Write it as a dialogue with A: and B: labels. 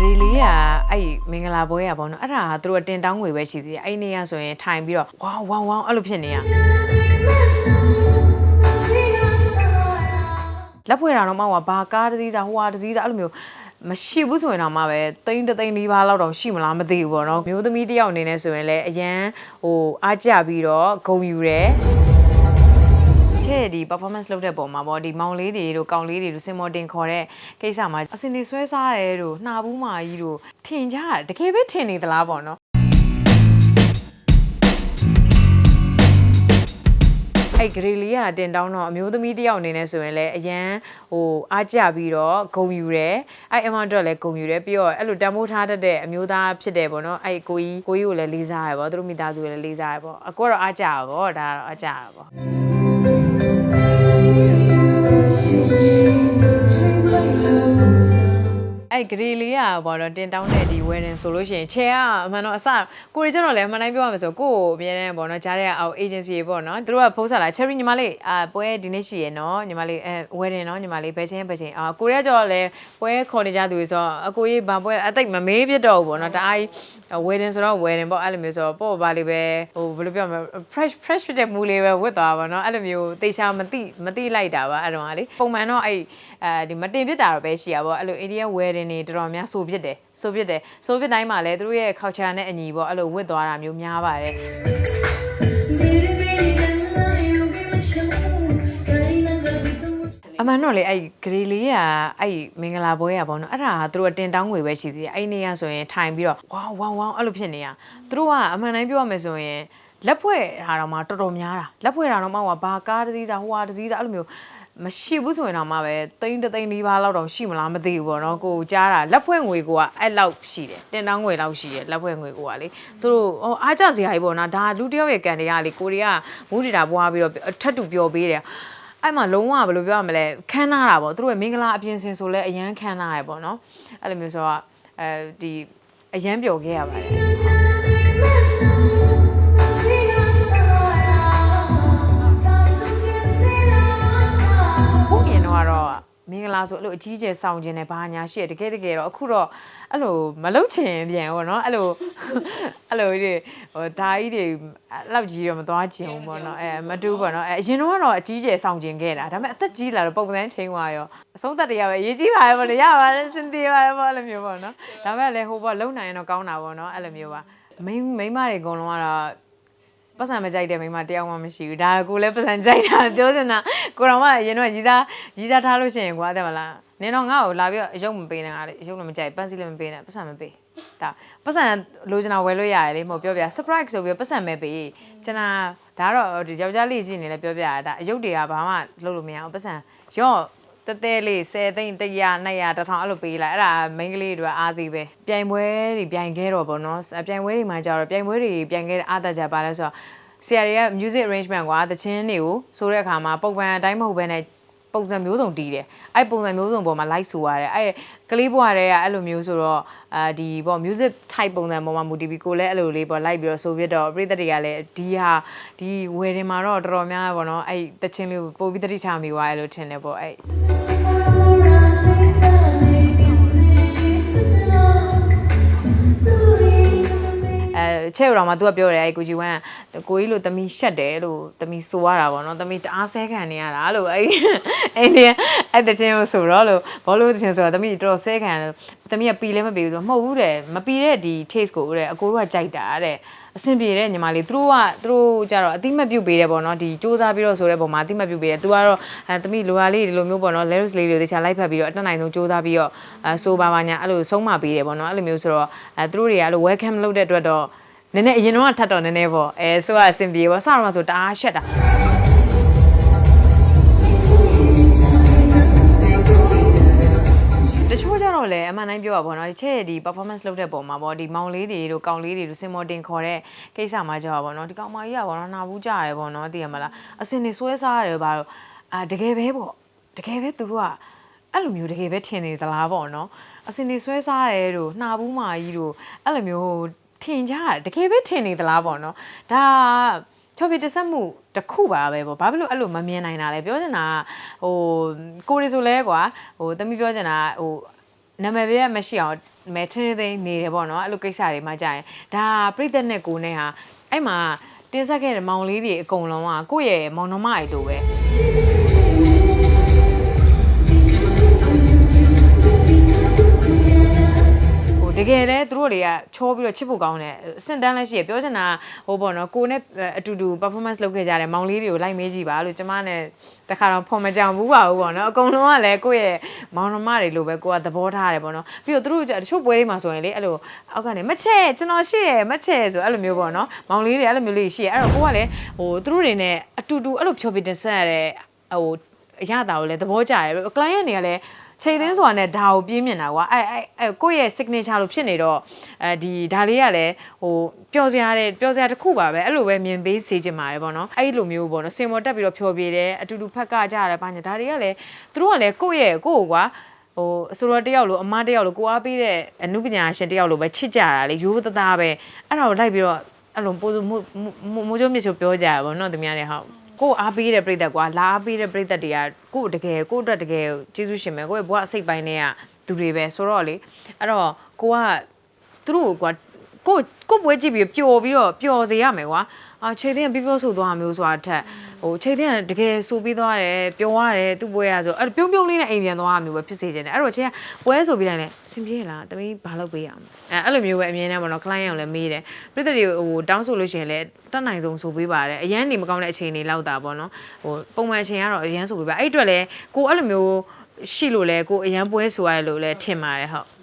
A: ဂရီလေးကအဲ့မင်္ဂလာပွဲရပေါ့နော်အဲ့ဒါကသူတို့ကတင်တောင်းငွေပဲရှိသေးတယ်အဲ့ဒီနေ့ကဆိုရင်ထိုင်ပြီးတော့ဝေါဝေါဝေါအဲ့လိုဖြစ်နေရလက်ဖွဲ့တာတော့မှဟိုကဘာကားတစ်စီးသားဟိုဟာတစ်စီးသားအဲ့လိုမျိုးမရှိဘူးဆိုရင်တော့မှပဲတိန်းတစ်သိန်းလေးပါးလောက်တော့ရှိမလားမသိဘူးပေါ့နော်မျိုးသမီးတစ်ယောက်အနေနဲ့ဆိုရင်လည်းအရန်ဟိုအားကြပြီးတော့ဂုံယူတယ် တဲ့ဒီ performance လုပ်တဲ့ပုံမှာပေါ့ဒီမောင်လေးတွေတို့ကောင်လေးတွေတို့စင်မော်တင်ခေါ်တဲ့ကိစ္စမှာအစင်တွေဆွဲစားရဲတို့နှာဘူးမာကြီးတို့ထင်ကြတာတကယ်ပဲထင်နေသလားပေါ့နော်အဲ့ဂရီလီကတင်တောင်းတော့အမျိုးသမီးတစ်ယောက်အနေနဲ့ဆိုရင်လည်းအရန်ဟိုအားကြပြီးတော့ဂုံယူတယ်အဲ့အမန်တော့လည်းဂုံယူတယ်ပြီးတော့အဲ့လိုတန်ဖိုးထားတတ်တဲ့အမျိုးသားဖြစ်တယ်ပေါ့နော်အဲ့ကိုကြီးကိုကြီးကိုလည်းလေးစားရပေါ့သူတို့မိသားစုကိုလည်းလေးစားရပေါ့အကိုကတော့အားကြပါပေါ့ဒါကတော့အားကြပါပေါ့ အဲ့ဂရီလေးကဘောတော့တင်တောင်းတဲ့ဒီ wedding ဆိုလို့ရှိရင် chair ကအမှန်တော့အစကိုရီကျတော့လည်းအမှန်တိုင်းပြောရမယ်ဆိုကိုယ့်ကိုအမြဲတမ်းပေါ့နော်ကြားတဲ့အောက် agency တွေပေါ့နော်သူတို့ကဖုန်းဆက်လာ cherry ညီမလေးအာပွဲဒီနေ့ရှိရယ်နော်ညီမလေးအဲ wedding နော်ညီမလေးဘယ်ချင်းဘယ်ချင်းအာကိုရီကကျတော့လည်းပွဲခေါ်နေကြသူတွေဆိုတော့အကိုကြီးဘာပွဲအသိမမေးပြတော့ဘူးပေါ့နော်တအားကြီး wedding ဆိုတော့ wedding ပေါ့အဲ့လိုမျိုးဆိုတော့ပေါ့ပါလေးပဲဟိုဘယ်လိုပြောမလဲ fresh fresh ဖြစ်တဲ့မူလေးပဲဝတ်သွားပါတော့အဲ့လိုမျိုးတေချာမသိမသိလိုက်တာပါအဲ့တော့ကလေပုံမှန်တော့အဲ့အဲဒီမတင်ပြတာတော့ပဲရှိရပါဘောအဲ့လို Indian wedding တွေတော်တော်များဆိုဖြစ်တယ်ဆိုဖြစ်တယ်ဆိုဖြစ်တိုင်းမှာလည်းသူတို့ရဲ့ culture နဲ့အညီပေါ့အဲ့လိုဝတ်သွားတာမျိုးများပါတယ် မှန်တော့လေအဲ့ဂရီလေးကအဲ့မင်္ဂလာပွဲရပေါ့နော်အဲ့ဒါကသူတို့ကတင်တောင်းငွေပဲရှိသေးတယ်အဲ့ဒီနေ့ကဆိုရင်ထိုင်ပြီးတော့ဝေါဝေါဝေါအဲ့လိုဖြစ်နေရသူတို့ကအမှန်တိုင်းပြောရမယ်ဆိုရင်လက်ဖွဲ့ထားတော့မှတော်တော်များတာလက်ဖွဲ့ထားတော့မှဟိုကဘာကားတစ်စီးသားဟိုဟာတစ်စီးသားအဲ့လိုမျိုးမရှိဘူးဆိုရင်တော့မှပဲတိန်းတစ်သိန်းလေးပါးလောက်တော့ရှိမလားမသိဘူးပေါ့နော်ကိုကြားတာလက်ဖွဲ့ငွေကိုကအဲ့လောက်ရှိတယ်တင်တောင်းငွေလောက်ရှိတယ်လက်ဖွဲ့ငွေကိုကလေသူတို့ဟိုအားကြစရာကြီးပေါ့နော်ဒါလူတစ်ယောက်ရဲ့ကန်တရားလေကိုရီးယားမူးဒေတာပွားပြီးတော့ထပ်တူပြောပေးတယ် အဲ့မှာလုံးဝဘယ်လိုပြောရမလဲခမ်းနားတာပေါ့သူတို့ရဲ့မင်္ဂလာအပြင်စင်ဆိုလဲအရန်ခမ်းနားရပေါ့နော်အဲ့လိုမျိုးဆိုတော့အဲဒီအရန်ပျော်ခဲ့ရပါတယ်ဘုရင်တော့ကတော့မင်္ဂလာဆိုအဲ့လိုအကြီးကျယ်ဆောင်ခြင်းနဲ့ဘာညာရှိရတကယ်တကယ်တော့အခုတော့အဲ့လိုမလုတ်ချင်ပြန်ပေါ့နော်အဲ့လို အဲ့လိုကြီးဟိုဓာကြီးတွေအဲ့လောက်ကြီးတော့မသွားချင်ဘူးပေါ့နော်အဲမတူပေါ့နော်အဲအရင်တော့ကတော့အကြီးကျယ်ဆောင်ခြင်းခဲ့တာဒါပေမဲ့အသက်ကြီးလာတော့ပုံစံချင်းသွားရောအဆုံးသက်တရားပဲအရေးကြီးပါရဲ့ပေါ့လေရပါတယ်စင်သေးပါရဲ့ပေါ့အဲ့လိုမျိုးပေါ့နော်ဒါပေမဲ့လည်းဟိုပေါ့လုံနိုင်ရင်တော့ကောင်းတာပေါ့နော်အဲ့လိုမျိုးပါမိန်းမိန်းမတွေအကုန်လုံးကတော့ပတ်စံမကြိုက်တဲ့မိန်းမတယောက်မှမရှိဘူးဒါကိုလည်းပတ်စံကြိုက်တာပြောချင်တာကိုတော်မအရင်တော့ရီးစားရီးစားထားလို့ရှိရင်ကွာတဲ့မလားနင်တော့ငါ့ကိုလာပြီးတော့အယုတ်မပေးနဲ့ငါလေအယုတ်လည်းမကြိုက်ပန်းစီလည်းမပေးနဲ့ပတ်စံမပေး ဒါပတ်စံလိုချင်တာဝယ်လို့ရတယ်လေမဟုတ်ပြောပြ surprise ဆိုပြီးပတ်စံပဲပေးကျွန်တော်ဒါကတော့ဒီယောက်ျားလေးကြည့်နေလဲပြောပြရတာအယုတ်တွေကဘာမှလုပ်လို့မရအောင်ပတ်စံရော့တဲတဲလေး10သိန်း100 200 1000အဲ့လိုပေးလိုက်အဲ့ဒါမိန်းကလေးတွေကအားစီပဲပြိုင်ပွဲတွေပြိုင်ခဲ့တော့ဗောနော်ပြိုင်ပွဲတွေမှာကြတော့ပြိုင်ပွဲတွေပြိုင်ခဲ့တဲ့အားတကြပါလဲဆိုတော့ဆရာတွေက music arrangement ကွာတချင်းတွေကိုဆိုတဲ့အခါမှာပုံပံအတိုင်းမဟုတ်ဘဲနဲ့ ပုံစံမျိုးစုံတီးတယ်အဲ့ပုံစံမျိုးစုံပေါ်မှာ like ဆိုရတယ်အဲ့ကလေးဘွားတွေကအဲ့လိုမျိုးဆိုတော့အာဒီပေါ့ music type ပုံစံပေါ်မှာမူတည်ပြီးကိုလည်းအဲ့လိုလေးပေါ့ like ပြီးတော့ဆိုပြတော့ပြည်သက်တွေကလည်းဒီဟာဒီ wedding မှာတော့တော်တော်များပေါ့နော်အဲ့တချင်းလေးကိုပို့ပြီးတတိထားမိသွားတယ်လို့ထင်တယ်ပေါ့အဲ့ အဲချဲ့ရတော့မှ तू ကပြောတယ်အဲကိုကြီးဝမ်းကကိုကြီးလို့တမီရှက်တယ်လို့တမီဆိုရတာပေါ့နော်တမီတအားဆဲခံနေရတာလို့အဲအိန္ဒိယအဲ့တချင်းကိုဆိုတော့လို့ဘောလို့တချင်းဆိုတော့တမီတော်တော်ဆဲခံ တယ်တမီကပီလည်းမပီဘူးဆိုမဟုတ်ဘူးတဲ့မပီတဲ့ဒီ taste ကိုတဲ့အကိုတို့ကကြိုက်တာတဲ့အဆင်ပြေတဲ့ညီမလေးသူတို့ကသူတို့ကြတော့အတိမတ်ပြုတ်ပေးတယ်ပေါ့နော်ဒီစူးစမ်းပြီးတော့ဆိုတဲ့ပုံမှာအတိမတ်ပြုတ်ပေးတယ်သူကတော့အဲတမီလိုဟာလေးဒီလိုမျိုးပေါ့နော် letters လေးတွေတခြားလိုက်ဖတ်ပြီးတော့အတက်နိုင်ဆုံးစူးစမ်းပြီးတော့အဲဆိုပါပါညာအဲ့လိုဆုံးမပေးတယ်ပေါ့နော်အဲ့လိုမျိုးဆိုတော့အဲသူတို့တွေကအဲ့လို welcome လုပ်တဲ့အတွက်တော့နည်းနည်းအရင်တော့ထပ်တော့နည်းနည်းပေါ့အဲဆိုတော့အဆင်ပြေပေါ့စတော့မှဆိုတအားရှက်တာ တချို့ကြတော့လေအမှန်တိုင်းပြောပါဘောနော်ဒီချက်ရဲ့ဒီ performance လုပ်တဲ့ပုံမှာပေါ့ဒီမောင်လေးတွေတို့ကောင်လေးတွေတို့စင်မော်တင်ခေါ်တဲ့ကိစ္စမှာကြောက်ပါဘောနော်ဒီကောင်မကြီးကဘောနော်နာဘူးကြရတယ်ဘောနော်သိရမလားအစင်နေဆွဲစားရတယ်ဘာလို့အာတကယ်ပဲပေါ့တကယ်ပဲသူတို့ကအဲ့လိုမျိုးတကယ်ပဲထင်နေသလားပေါ့နော်အစင်နေဆွဲစားရတယ်တို့နှာဘူးမာကြီးတို့အဲ့လိုမျိုးထင်ကြတာတကယ်ပဲထင်နေသလားပေါ့နော်ဒါချော်ပြတဆက်မှုတစ်ခုပါပဲပေါ့ဘာဖြစ်လို့အဲ့လိုမမြင်နိုင်တာလဲပြောချင်တာကဟိုကိုရီဆိုလဲကွာဟိုတမိပြောချင်တာဟို နာမည်ပဲမရှိအောင်မဲထင်းထင်းသိမ်းနေတယ်ပေါ့နော်အဲ့လိုကိစ္စတွေမှကြာရင်ဒါပြိသက်နဲ့ကိုနဲ့ဟာအဲ့မှာတင်ဆက်ခဲ့တဲ့မောင်လေးတွေအကုန်လုံးကကိုယ့်ရဲ့မောင်နှမတွေလိုပဲ တကယ်လဲသူတို့တွေကချောပြီးတော့ချစ်ဖို့ကောင်းတယ်အစင်တန်းလည်းရှိရပြောချင်တာဟိုပေါ့နော်ကိုနဲ့အတူတူ performance လုပ်ခဲ့ကြတယ်မောင်လေးတွေကိုလိုက်မေးကြည့်ပါလို့ကျမနဲ့တခါတော့ဖော်မကြောင်ဘူးပါဘူးပေါ့နော်အကုန်လုံးကလည်းကိုယ့်ရဲ့မောင်နှမတွေလိုပဲကိုကသဘောထားတယ်ပေါ့နော်ပြီးတော့သူတို့ကတချို့ပွဲတွေမှာဆိုရင်လေအဲ့လိုအောက်ကနေမချဲကျွန်တော်ရှိရမချဲဆိုအဲ့လိုမျိုးပေါ့နော်မောင်လေးတွေအဲ့လိုမျိုးလေးရှိရအဲ့တော့ကိုကလည်းဟိုသူတို့တွေနဲ့အတူတူအဲ့လိုဖြောပြတင်ဆက်ရတဲ့ဟိုအရသာကိုလည်းသဘောကျတယ် client တွေကလည်း ချိန်သိန်းဆိုတာနဲ့ဒါကိုပြင်းမြင်တာကွာအဲအဲအဲကိုယ့်ရဲ့ signature လို့ဖြစ်နေတော့အဲဒီဒါလေးကလည်းဟိုပျော်စရာတဲ့ပျော်စရာတစ်ခုပါပဲအဲ့လိုပဲမြင်ပေးစေချင်ပါတယ်ပေါ့နော်အဲ့လိုမျိုးပေါ့နော်စင်မော်တက်ပြီးတော့ဖြောပြတယ်အတူတူဖက်ကကြရတယ်ဘာညာဒါတွေကလည်းသူတို့ကလည်းကိုယ့်ရဲ့ကိုယ့်ကိုကွာဟိုအစိုးရတယောက်လိုအမတယောက်လိုကိုအားပေးတဲ့အမှုပညာရှင်တယောက်လိုပဲချစ်ကြတာလေရိုးသားသားပဲအဲ့ဒါကိုလိုက်ပြီးတော့အဲ့လိုပို့မို့မိုးချိုးမြေချိုးပြောကြရပါတော့နော်သူများတွေဟုတ် ကိုအားပေးတဲ့ပြိသက်ကွာလာအားပေးတဲ့ပြိသက်တွေကကိုတကယ်ကိုအတွက်တကယ်ကျေးဇူးရှင်ပဲကိုရဲ့ဘဝအစိတ်ပိုင်းတွေကသူတွေပဲဆိုတော့လေအဲ့တော့ကိုကသူတို့ကွာကိုကိုပွဲကြည့်ပြီးပျော်ပြီးတော့ပျော်စေရမယ်ကွာအာချိန်တဲ့ပြီးပြောဆိုသွားမျိုးဆိုတာထက် ဟိုချိန်တဲ့တကယ်ဆိုပြီးသွားတယ်ပျော်ရတယ်သူ့ပွဲရဆိုအဲ့ပြုံးပြုံးလေးနဲ့အိမ်ပြန်သွားမျိုးပဲဖြစ်စေချင်တယ်အဲ့တော့ချိန်ကပွဲဆိုပြီးတိုင်းလဲအဆင်ပြေလားတမီးဘာလုပ်ပေးရအောင်အဲအဲ့လိုမျိုးပဲအမြင်နဲ့ပေါ့နော် client ကိုလည်းမေးတယ်ပြည်သက်တွေဟိုတောင်းဆိုလို့ရှိရင်လည်းတတ်နိုင်ဆုံးဆိုပေးပါတယ်အရန်နေမကောင်းတဲ့အချိန်တွေလောက်တာပေါ့နော်ဟိုပုံမှန်အချိန်ကတော့အရန်ဆိုပေးပါအဲ့အတွက်လည်းကိုအဲ့လိုမျိုးရှိလို့လဲကိုအရန်ပွဲဆိုရတယ်လို့လည်းထင်ပါတယ်ဟုတ်